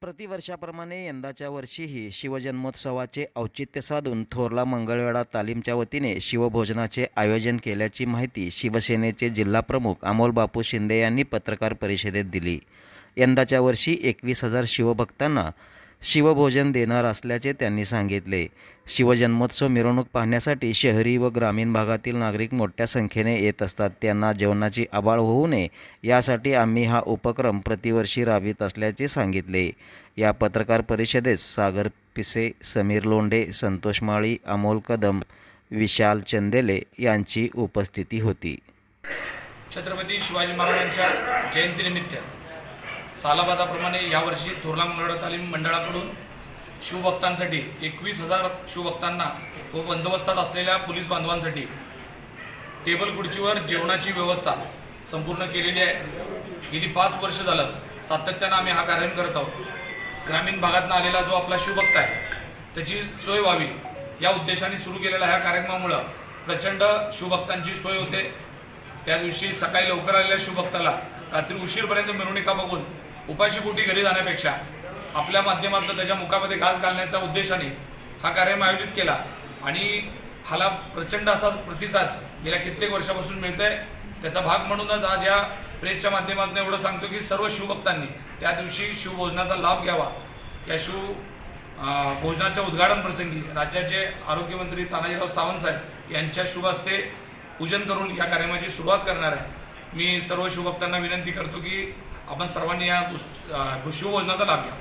प्रतिवर्षाप्रमाणे यंदाच्या वर्षीही शिवजन्मोत्सवाचे औचित्य साधून थोरला मंगळवेढा तालीमच्या वतीने शिवभोजनाचे आयोजन केल्याची माहिती शिवसेनेचे जिल्हाप्रमुख अमोल बापू शिंदे यांनी पत्रकार परिषदेत दिली. यंदाच्या वर्षी एकवीस हजार शिवभक्तांना शिवभोजन देणार असल्याचे त्यांनी सांगितले. शिवजन्मोत्सव मिरवणूक पाहण्यासाठी शहरी व ग्रामीण भागातील नागरिक मोठ्या संख्येने येत असतात. त्यांना जेवणाची आबाळ होऊ नये यासाठी आम्ही हा उपक्रम प्रतिवर्षी राबवित असल्याचे सांगितले. या पत्रकार परिषदेत सागर पिसे समीर लोंढे संतोष माळी अमोल कदम विशाल चंदेले यांची उपस्थिती होती. छत्रपती शिवाजी महाराजांच्या जयंतीनिमित्त सालाबादाप्रमाणे यावर्षी थोरला मंगळ तालीम मंडळाकडून शिवभक्तांसाठी एकवीस हजार शिवभक्तांना व बंदोबस्तात असलेल्या पोलीस बांधवांसाठी टेबल खुर्चीवर जेवणाची व्यवस्था संपूर्ण केलेली आहे. गेली पाच वर्ष झालं सातत्यानं आम्ही हा कार्यक्रम करत आहोत. ग्रामीण भागातनं आलेला जो आपला शिवभक्त आहे त्याची सोय व्हावी या उद्देशाने सुरू केलेल्या ह्या कार्यक्रमामुळं प्रचंड शिवभक्तांची सोय होते. त्या दिवशी सकाळी लवकर आलेल्या शिवभक्ताला रात्री उशीरपर्यंत मिरवणुका बघून उपाशीपोटी घरी जाण्यापेक्षा आपल्या माध्यमातून त्याच्या मुखामध्ये घास घालण्याच्या उद्देशाने हा कार्यक्रम आयोजित केला. आणि हाला प्रचंड असा प्रतिसाद गेल्या कित्येक वर्षापासून मिळतोय. त्याचा भाग म्हणूनच आज या प्रेसच्या माध्यमातून एवढं सांगतो की सर्व शिवभक्तांनी त्या दिवशी शिवभोजनाचा लाभ घ्यावा. या शिव भोजनाच्या उद्घाटन प्रसंगी राज्याचे आरोग्यमंत्री तानाजीराव सावंत साहेब यांच्या शुभ हस्ते पूजन करून या कार्यक्रमाची सुरुवात करणार आहे. मी सर्व शिवभक्तांना विनंती करतो की आपण सर्वांनी या गोष्ट- अ, लाभ घ्या.